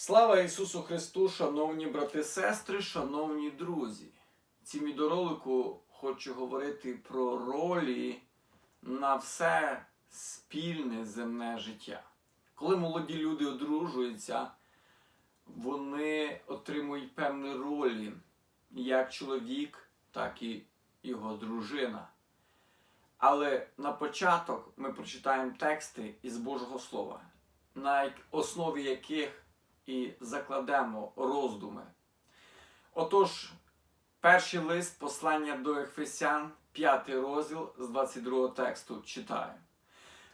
Слава Ісусу Христу, шановні брати, сестри, шановні друзі! Цім відеоролику хочу говорити про ролі на все спільне земне життя. Коли молоді люди одружуються, вони отримують певні ролі, як чоловік, так і його дружина. Але на початок ми прочитаємо тексти із Божого Слова, на основі яких і закладемо роздуми. Отож, перший лист послання до Ефесян, 5 розділ з 22 тексту читаю.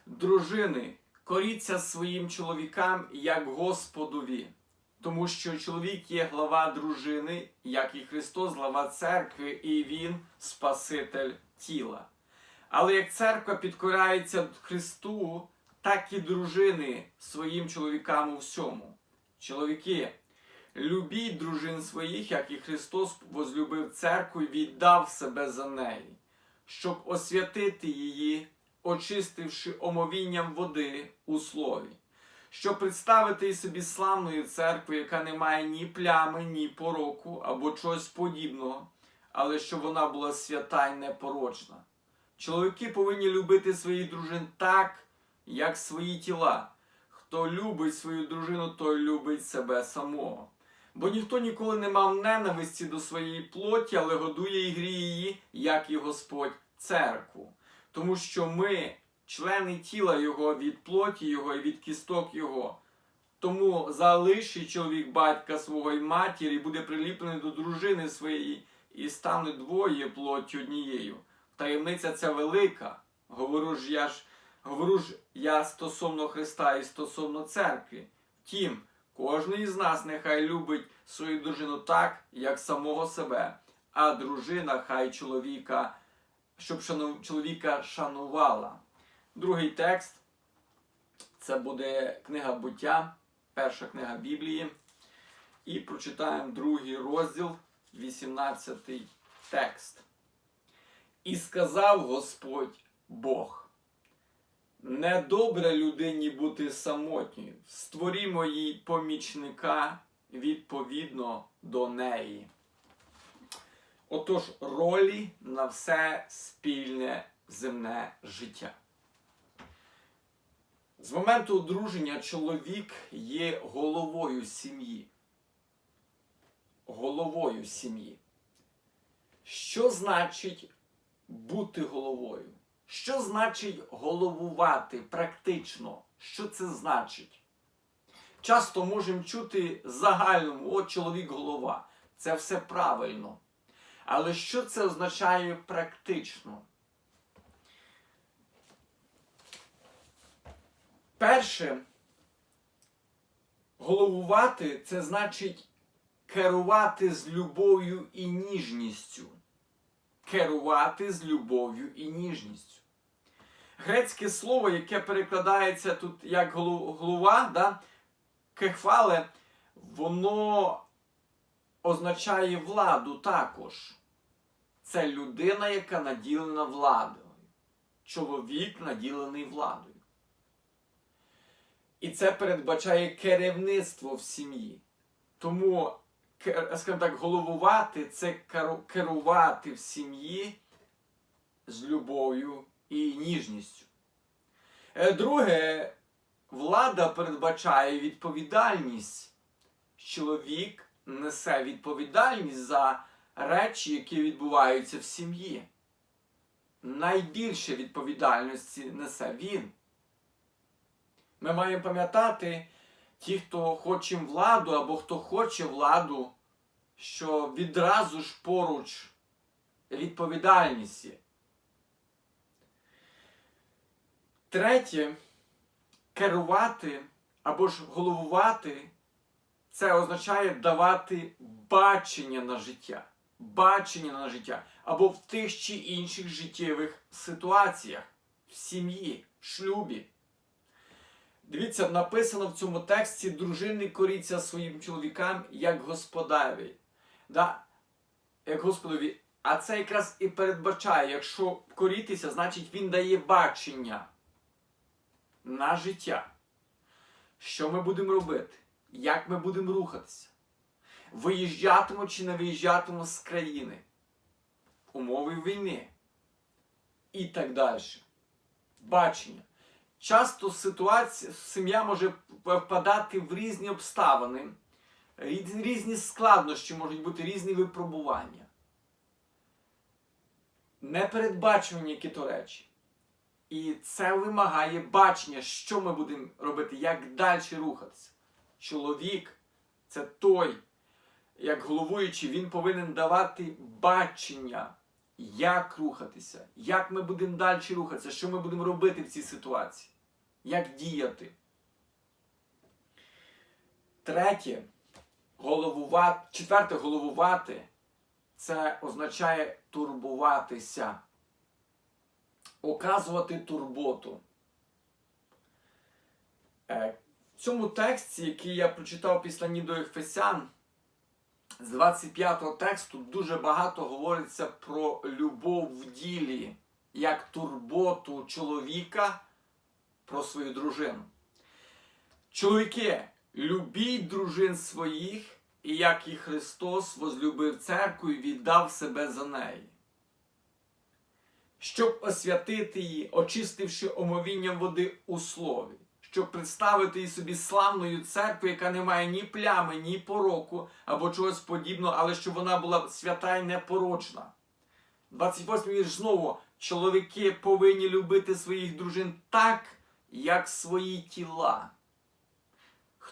Дружини, коріться своїм чоловікам як Господові, тому що чоловік є глава дружини, як і Христос, глава церкви, і Він Спаситель тіла. Але як церква підкоряється Христу, так і дружини своїм чоловікам у всьому. Чоловіки, любіть дружин своїх, як і Христос возлюбив церкву і віддав себе за неї, щоб освятити її, очистивши омовінням води у слові, щоб представити собі славною церквою, яка не має ні плями, ні пороку або чогось подібного, але щоб вона була свята й непорочна. Чоловіки повинні любити своїх дружин так, як свої тіла. Хто любить свою дружину, той любить себе самого. Бо ніхто ніколи не мав ненависті до своєї плоті, але годує і гріє її, як і Господь, церкву. Тому що ми, члени тіла Його від плоті Його і від кісток Його. Тому залишить чоловік батька свого і матір і буде приліплений до дружини своєї, і стане двоє плоті однією. Таємниця ця велика. Говорю ж я ж Говорю ж я стосовно Христа і стосовно церкви. Втім, кожен із нас нехай любить свою дружину так, як самого себе, а дружина хай чоловіка, щоб шану- чоловіка шанувала. Другий текст це буде книга буття, перша книга Біблії. І прочитаємо другий розділ, 18 текст. І сказав Господь Бог. Недобре людині бути самотньою. Створімо їй помічника відповідно до неї. Отож, ролі на все спільне земне життя. З моменту одруження чоловік є головою сім'ї. Головою сім'ї. Що значить бути головою? Що значить головувати практично? Що це значить? Часто можемо чути загальному, от чоловік голова. Це все правильно. Але що це означає практично? Перше, головувати це значить керувати з любов'ю і ніжністю керувати з любов'ю і ніжністю. Грецьке слово, яке перекладається тут як голова, да, кехвале, воно означає владу також. Це людина, яка наділена владою. Чоловік наділений владою. І це передбачає керівництво в сім'ї. Тому скажімо так, головувати це керувати в сім'ї з любов'ю і ніжністю. Е, Друге, влада передбачає відповідальність. Чоловік несе відповідальність за речі, які відбуваються в сім'ї. Найбільше відповідальності несе він. Ми маємо пам'ятати, ті, хто хоче владу або хто хоче владу, що відразу ж поруч відповідальність. Третє, керувати або ж головувати, це означає давати бачення на життя. Бачення на життя. Або в тих чи інших життєвих ситуаціях, в сім'ї, в шлюбі. Дивіться, написано в цьому тексті дружини коріться своїм чоловікам як господареві. Да? Як Господові. А це якраз і передбачає, якщо корітися, значить він дає бачення на життя. Що ми будемо робити? як ми будемо рухатися, виїжджатимемо чи не виїжджатимемо з країни, умови війни і так далі. Бачення. Часто ситуація, сім'я може впадати в різні обставини, різні складнощі, можуть бути різні випробування. Непередбачувані які то речі. І це вимагає бачення, що ми будемо робити, як далі рухатися. Чоловік це той, як головуючий, він повинен давати бачення, як рухатися, як ми будемо далі рухатися, що ми будемо робити в цій ситуації, як діяти. Третє, головувати, четверте, головувати це означає турбуватися, оказувати турботу. Е, В цьому тексті, який я прочитав після до Ефесян, з 25-го тексту дуже багато говориться про любов в ділі, як турботу чоловіка про свою дружину. Чоловіки, любіть дружин своїх, і як і Христос возлюбив церкву і віддав себе за неї. Щоб освятити її, очистивши омовінням води у слові, щоб представити її собі славною церквою, яка не має ні плями, ні пороку або чогось подібного, але щоб вона була свята і непорочна. 28 вірш знову. Чоловіки повинні любити своїх дружин так, як свої тіла.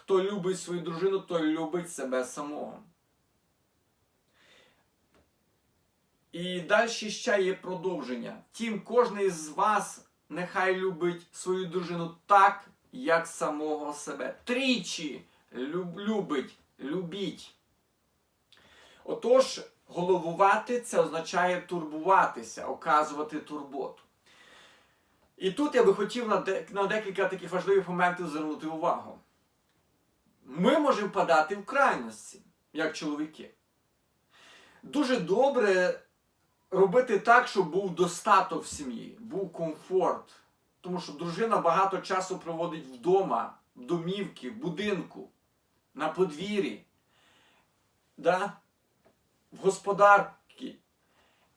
Хто любить свою дружину, той любить себе самого. І далі ще є продовження. Тім, кожен із вас нехай любить свою дружину так, як самого себе. Тричі люб, любить, любіть. Отож, головувати це означає турбуватися, оказувати турботу. І тут я би хотів на декілька таких важливих моментів звернути увагу. Ми можемо впадати в крайності, як чоловіки. Дуже добре робити так, щоб був достаток в сім'ї, був комфорт. Тому що дружина багато часу проводить вдома, в домівці, в будинку, на подвір'ї, да? в господарці.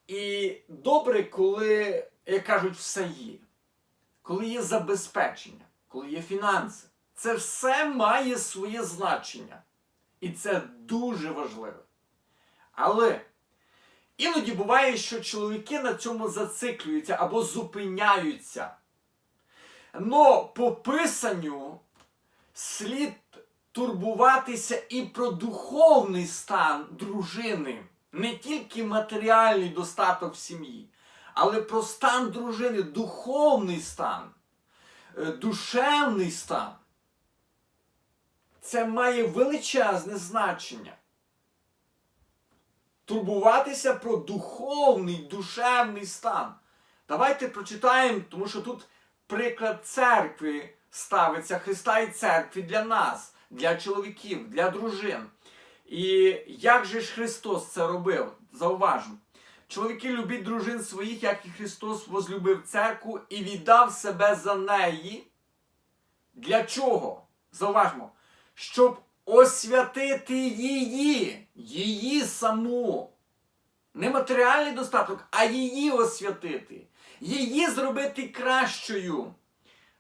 І добре, коли, як кажуть, все є. Коли є забезпечення, коли є фінанси. Це все має своє значення. І це дуже важливо. Але іноді буває, що чоловіки на цьому зациклюються або зупиняються. Но по писанню слід турбуватися і про духовний стан дружини, не тільки матеріальний достаток в сім'ї, але про стан дружини, духовний стан, е, душевний стан. Це має величезне значення. Турбуватися про духовний, душевний стан. Давайте прочитаємо, тому що тут приклад церкви ставиться, Христа і церкви для нас, для чоловіків, для дружин. І як же ж Христос це робив? Зауважу. Чоловіки любіть дружин своїх, як і Христос возлюбив церкву і віддав себе за неї. Для чого? Зауважмо, щоб освятити її, її саму. Не матеріальний достаток, а її освятити, її зробити кращою.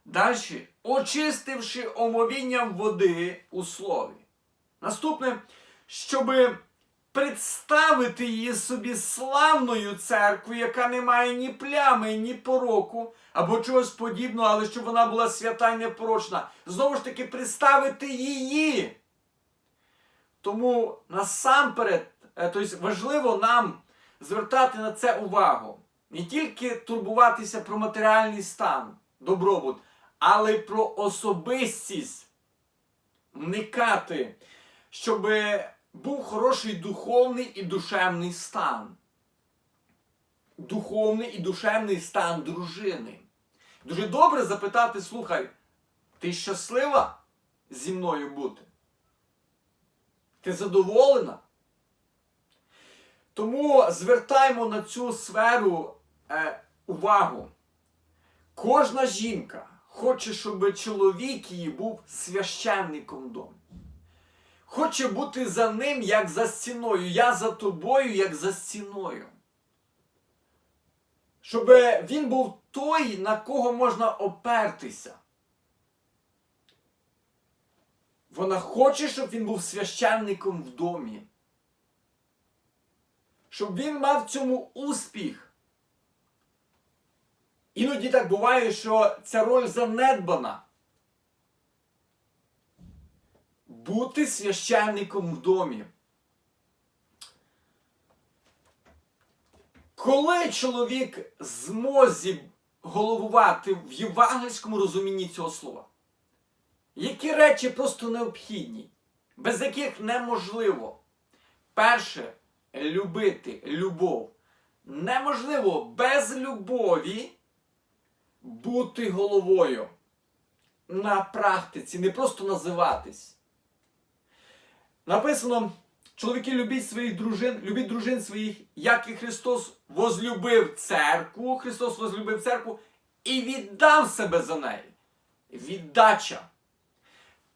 Далі, очистивши омовінням води у слові. Наступне, щоб представити її собі славною церквою, яка не має ні плями, ні пороку, або чогось подібного, але щоб вона була свята і непорочна. Знову ж таки, представити її. Тому насамперед, е, тобто важливо нам звертати на це увагу. Не тільки турбуватися про матеріальний стан, добробут, але й про особистість. Вникати, щоб був хороший духовний і душевний стан. Духовний і душевний стан дружини. Дуже добре запитати, слухай, ти щаслива зі мною бути? Ти задоволена? Тому звертаємо на цю сферу е, увагу. Кожна жінка хоче, щоб чоловік її був священником в домі. Хоче бути за ним, як за стіною. Я за тобою, як за стіною. Щоб він був той, на кого можна опертися. Вона хоче, щоб він був священником в домі. Щоб він мав в цьому успіх. Іноді так буває, що ця роль занедбана. Бути священником в домі. Коли чоловік змозі головувати в євангельському розумінні цього слова, які речі просто необхідні, без яких неможливо перше любити любов. Неможливо без любові бути головою на практиці, не просто називатись. Написано, чоловіки любіть своїх дружин, любіть дружин своїх, як і Христос возлюбив церкву, Христос возлюбив церкву і віддав себе за неї. Віддача.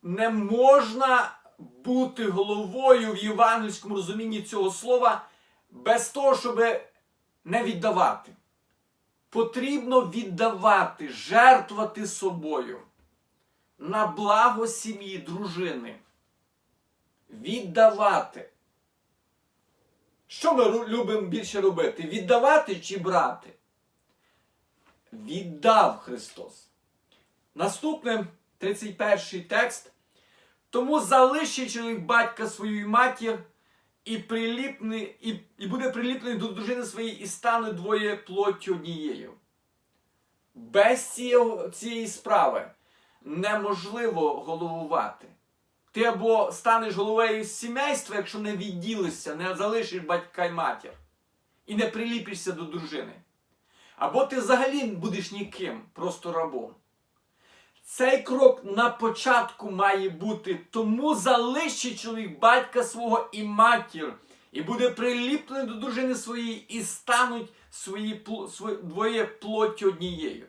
Не можна бути головою в євангельському розумінні цього слова без того, щоб не віддавати. Потрібно віддавати, жертвувати собою на благо сім'ї, дружини. Віддавати. Що ми любимо більше робити? Віддавати чи брати? Віддав Христос. Наступним 31 текст. Тому залишить чоловік батька свою і матір і, приліпний, і, і буде приліплений до дружини своєї, і стане двоє плоттю однією. Без цієї, цієї справи неможливо головувати. Ти або станеш головою сімейства, якщо не відділишся, не залишиш батька й матір, і не приліпишся до дружини. Або ти взагалі будеш ніким, просто рабом. Цей крок на початку має бути, тому залишить чоловік батька свого і матір, і буде приліплений до дружини своєї, і стануть свої, свої двоє плоті однією.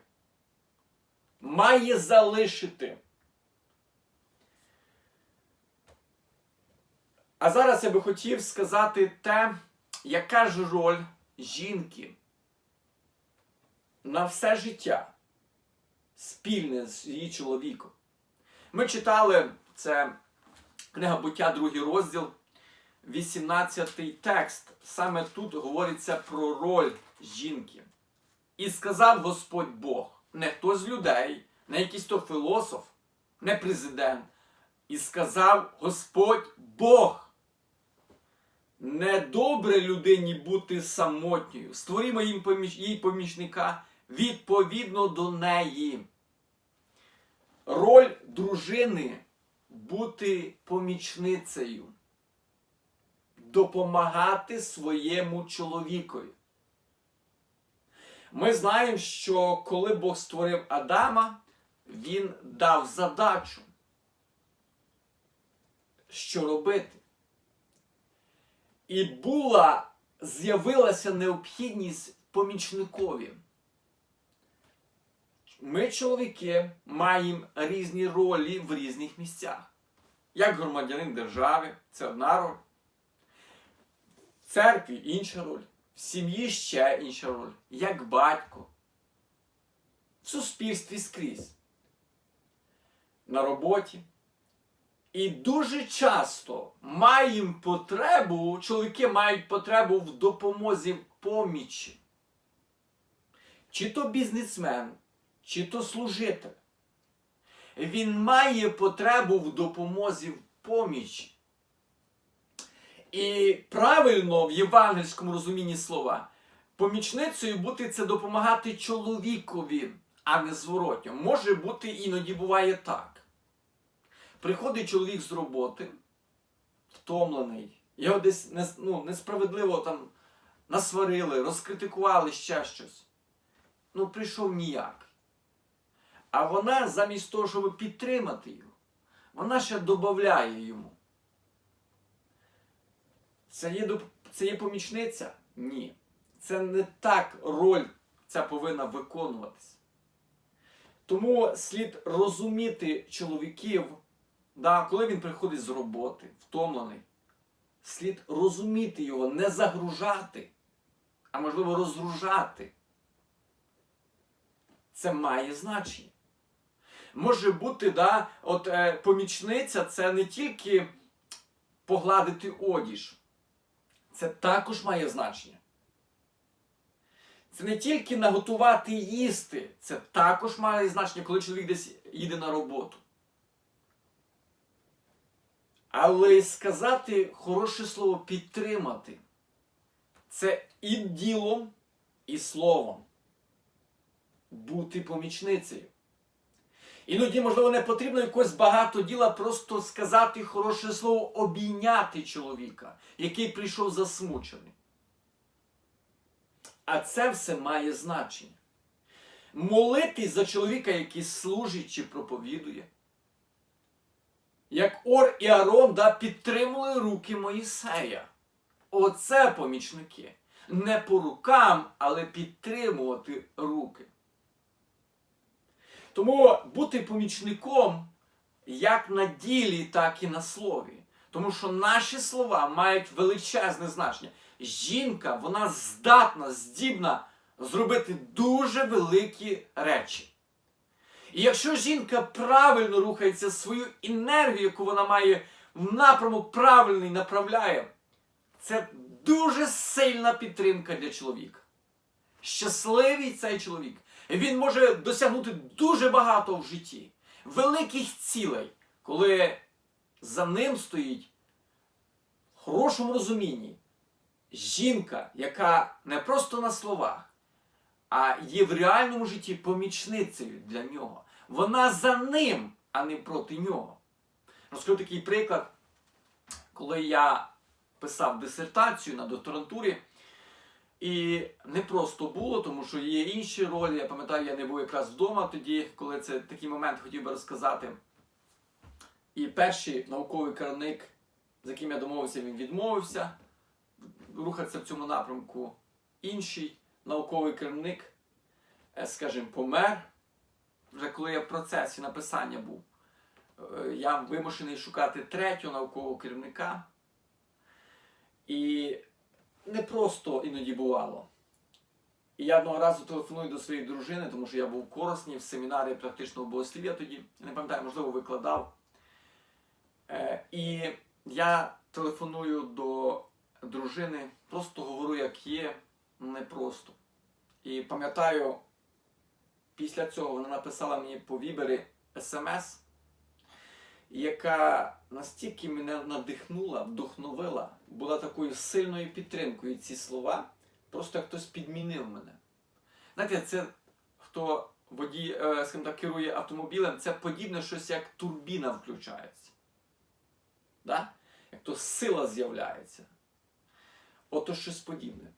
Має залишити. А зараз я би хотів сказати те, яка ж роль жінки на все життя спільне з її чоловіком. Ми читали це книга буття, другий розділ, 18 текст. Саме тут говориться про роль жінки. І сказав Господь Бог, не хто з людей, не якийсь то філософ, не президент. І сказав Господь Бог. Недобре людині бути самотньою. Створімо їм поміч... їй помічника відповідно до неї. Роль дружини бути помічницею, допомагати своєму чоловікові. Ми знаємо, що коли Бог створив Адама, він дав задачу, що робити. І була, з'явилася необхідність помічникові. Ми, чоловіки, маємо різні ролі в різних місцях. Як громадянин держави, це одна роль. В церкві інша роль. В сім'ї ще інша роль. Як батько. В суспільстві скрізь. На роботі. І дуже часто маємо потребу, чоловіки мають потребу в допомозі в помічі. Чи то бізнесмен, чи то служитель. Він має потребу в допомозі в помічі. І правильно в євангельському розумінні слова, помічницею бути це допомагати чоловікові, а не зворотньо. Може бути, іноді буває так. Приходить чоловік з роботи, втомлений, його десь ну, несправедливо там насварили, розкритикували ще щось. Ну, прийшов ніяк. А вона, замість того, щоб підтримати його, вона ще додає йому. Це є, це є помічниця? Ні. Це не так роль ця повинна виконуватися. Тому слід розуміти чоловіків да, коли він приходить з роботи, втомлений, слід розуміти його, не загружати, а можливо розгружати. Це має значення. Може бути, да, от е, помічниця це не тільки погладити одіж, це також має значення. Це не тільки наготувати їсти, це також має значення, коли чоловік десь їде на роботу. Але сказати хороше слово підтримати це і ділом, і словом. Бути помічницею. Іноді, можливо, не потрібно якось багато діла, просто сказати хороше слово, обійняти чоловіка, який прийшов засмучений. А це все має значення. Молитись за чоловіка, який служить чи проповідує. Як Ор і Арон да, підтримували руки Моїсея. Оце помічники. Не по рукам, але підтримувати руки. Тому бути помічником як на ділі, так і на слові. Тому що наші слова мають величезне значення. Жінка, вона здатна, здібна зробити дуже великі речі. І якщо жінка правильно рухається свою енергію, яку вона має в напрямок правильний направляє, це дуже сильна підтримка для чоловіка. Щасливий цей чоловік. Він може досягнути дуже багато в житті, великих цілей, коли за ним стоїть в хорошому розумінні жінка, яка не просто на словах, а є в реальному житті помічницею для нього. Вона за ним, а не проти нього. Розкажу такий приклад, коли я писав дисертацію на докторантурі. І не просто було, тому що є інші ролі. Я пам'ятаю, я не був якраз вдома тоді, коли це такий момент хотів би розказати. І перший науковий керівник, з яким я домовився, він відмовився рухатися в цьому напрямку. Інший науковий керівник, е, скажімо, помер. Вже коли я в процесі написання був, Е, я вимушений шукати третього наукового керівника. І не просто іноді бувало. І я одного разу телефоную до своєї дружини, тому що я був в Коросні в семінарі практичного богослів'я тоді. Я не пам'ятаю, можливо, викладав. Е, і я телефоную до дружини, просто говорю, як є, не просто. І пам'ятаю, після цього вона написала мені по вібері смс, яка настільки мене надихнула, вдохновила, була такою сильною підтримкою ці слова, просто хтось підмінив мене. Знаєте, це хто водій, е, скажімо так, керує автомобілем, це подібне щось, як турбіна включається. Да? Як то сила з'являється. Ото щось подібне.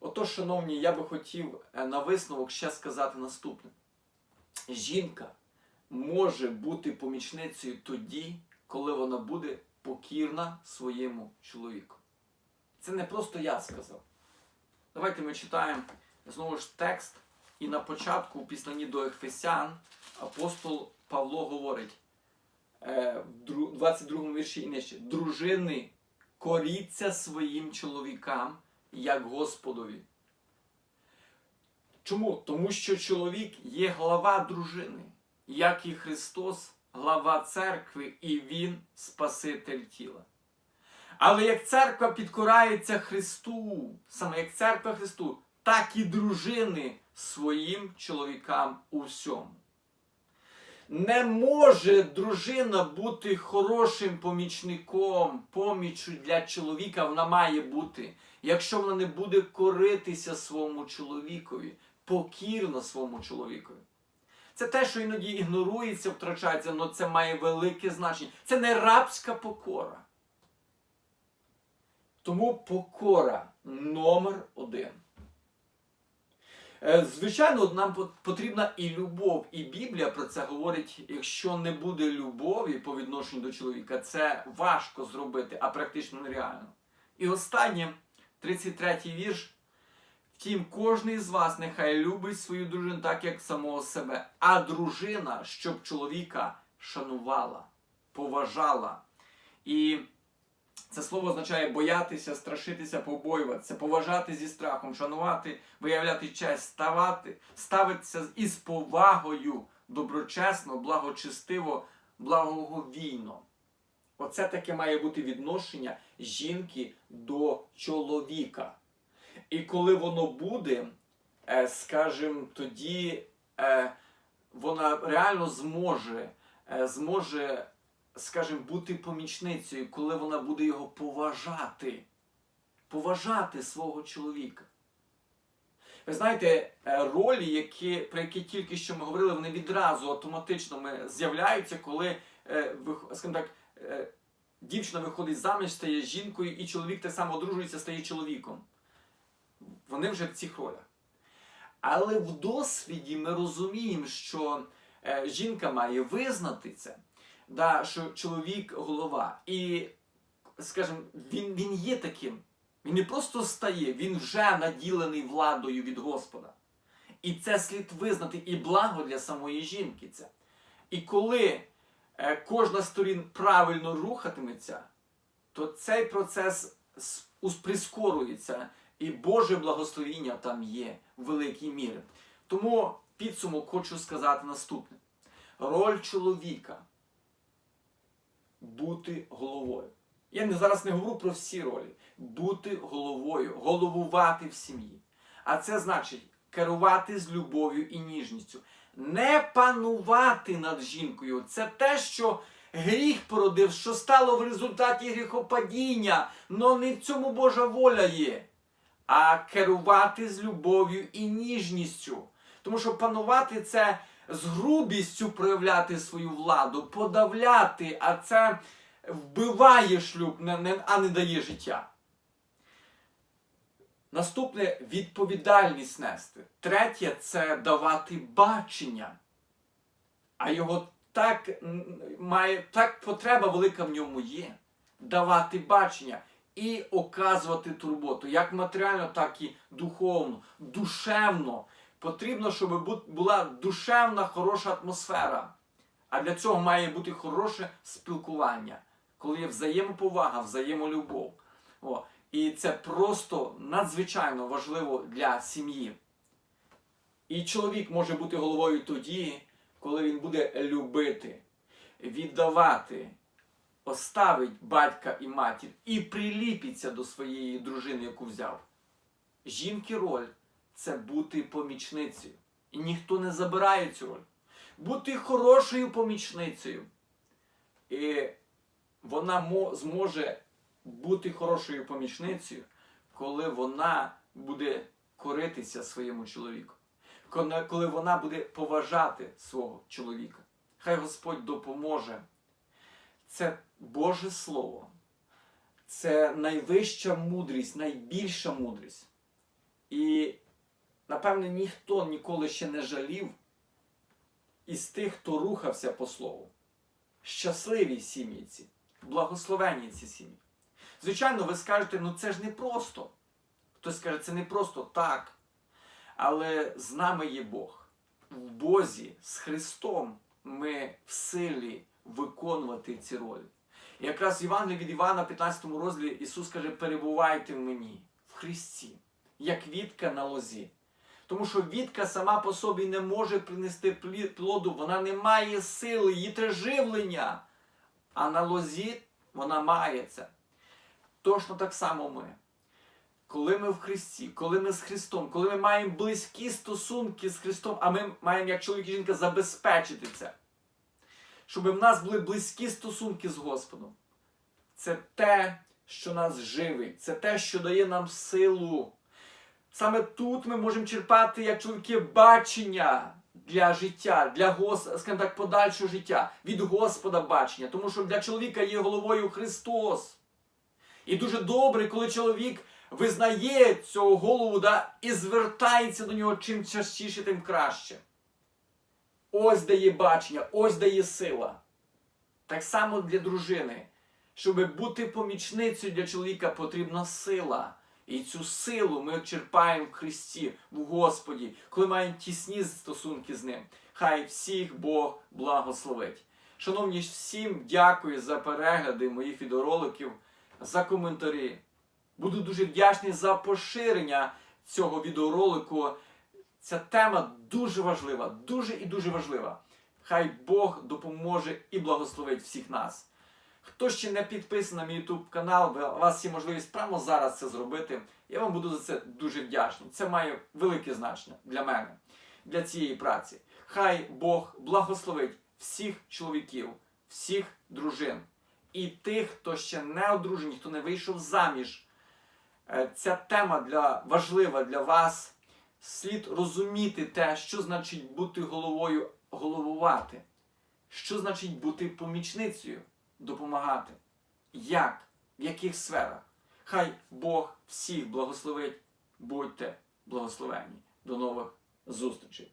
Ото, шановні, я би хотів е, на висновок ще сказати наступне. Жінка може бути помічницею тоді, коли вона буде покірна своєму чоловіку. Це не просто я сказав. Давайте ми читаємо знову ж текст, і на початку, післанні до Ефесян, апостол Павло говорить е, в 22 му вірші і нижче. Дружини, коріться своїм чоловікам, як Господові. Чому? Тому що чоловік є глава дружини, як і Христос, глава церкви, і Він Спаситель тіла. Але як церква підкорається Христу, саме як церква Христу, так і дружини своїм чоловікам у всьому. Не може дружина бути хорошим помічником, поміччю для чоловіка вона має бути, якщо вона не буде коритися своєму чоловікові, покірно своєму чоловікові. Це те, що іноді ігнорується, втрачається, але це має велике значення. Це не рабська покора. Тому покора номер один. Е, Звичайно, нам потрібна і любов, і Біблія про це говорить: якщо не буде любові по відношенню до чоловіка, це важко зробити, а практично нереально. І останнє, 33-й вірш. Втім, кожний з вас нехай любить свою дружину так, як самого себе, а дружина, щоб чоловіка шанувала, поважала. І це слово означає боятися, страшитися, побоюватися, поважати зі страхом, шанувати, виявляти честь, ставати, ставитися із повагою, доброчесно, благочестиво, благоговійно. Оце таке має бути відношення жінки до чоловіка. І коли воно буде, е, скажімо, тоді е, вона реально зможе, е, зможе, скажімо, бути помічницею, коли вона буде його поважати, поважати свого чоловіка. Ви знаєте, ролі, які, про які тільки що ми говорили, вони відразу автоматично з'являються, коли скажімо так, дівчина виходить заміж, стає жінкою, і чоловік так само одружується, стає чоловіком. Вони вже в цих ролях. Але в досвіді ми розуміємо, що е, жінка має визнати це, да, що чоловік голова. І, скажімо, він, він є таким. Він не просто стає, він вже наділений владою від Господа. І це слід визнати і благо для самої жінки. це. І коли е, кожна з сторін правильно рухатиметься, то цей процес прискорюється, і Боже благословіння там є в великій мірі. Тому підсумок хочу сказати наступне: роль чоловіка бути головою. Я зараз не говорю про всі ролі. Бути головою, головувати в сім'ї. А це значить керувати з любов'ю і ніжністю. Не панувати над жінкою. Це те, що гріх породив, що стало в результаті гріхопадіння. Но не в цьому Божа воля є. А керувати з любов'ю і ніжністю. Тому що панувати це з грубістю проявляти свою владу, подавляти, а це вбиває шлюб, а не дає життя. Наступне відповідальність нести. Третє це давати бачення. А його так має так потреба велика в ньому є. Давати бачення і оказувати турботу, як матеріально, так і духовно, душевно. Потрібно, щоб була душевна, хороша атмосфера. А для цього має бути хороше спілкування, коли є взаємоповага, взаємолюбов. О, і це просто надзвичайно важливо для сім'ї. І чоловік може бути головою тоді, коли він буде любити, віддавати, оставить батька і матір і приліпиться до своєї дружини, яку взяв. Жінки роль це бути помічницею. І ніхто не забирає цю роль. Бути хорошою помічницею. І вона зможе бути хорошою помічницею, коли вона буде коритися своєму чоловіку. Коли- вона буде поважати свого чоловіка. Хай Господь допоможе. Це Боже Слово. Це найвища мудрість, найбільша мудрість. І, напевне, ніхто ніколи ще не жалів із тих, хто рухався по слову. Щасливі сім'ї ці, благословенні ці сім'ї. Звичайно, ви скажете, ну це ж не просто. Хтось скаже, це не просто так. Але з нами є Бог. В Бозі з Христом ми в силі виконувати ці ролі. І якраз в Євангелії від Івана, 15 розділі, Ісус каже: перебувайте в мені, в Христі, як вітка на лозі. Тому що вітка сама по собі не може принести плоду, вона не має сили, її треба. А на лозі вона має це. Точно так само ми. Коли ми в Христі, коли ми з Христом, коли ми маємо близькі стосунки з Христом, а ми маємо як чоловік і жінка забезпечити це, щоб в нас були близькі стосунки з Господом. Це те, що нас живить, це те, що дає нам силу. Саме тут ми можемо черпати, як чоловіки, бачення для життя, для гос... скажімо так, подальшого життя, від Господа бачення. Тому що для чоловіка є головою Христос. І дуже добре, коли чоловік визнає цього голову да, і звертається до нього чим частіше, тим краще. Ось дає бачення, ось дає сила. Так само для дружини. Щоб бути помічницею для чоловіка, потрібна сила. І цю силу ми черпаємо в Христі, в Господі, коли маємо тісні стосунки з ним. Хай всіх Бог благословить. Шановні, всім дякую за перегляди моїх відеороликів, за коментарі. Буду дуже вдячний за поширення цього відеоролику. Ця тема дуже важлива, дуже і дуже важлива. Хай Бог допоможе і благословить всіх нас. Хто ще не підписаний на мій YouTube канал, у вас є можливість прямо зараз це зробити. Я вам буду за це дуже вдячний. Це має велике значення для мене, для цієї праці. Хай Бог благословить всіх чоловіків, всіх дружин і тих, хто ще не одружені, хто не вийшов заміж. Е, Ця тема для, важлива для вас. Слід розуміти те, що значить бути головою, головувати, що значить бути помічницею, допомагати. Як, в яких сферах. Хай Бог всіх благословить, будьте благословені. До нових зустрічей.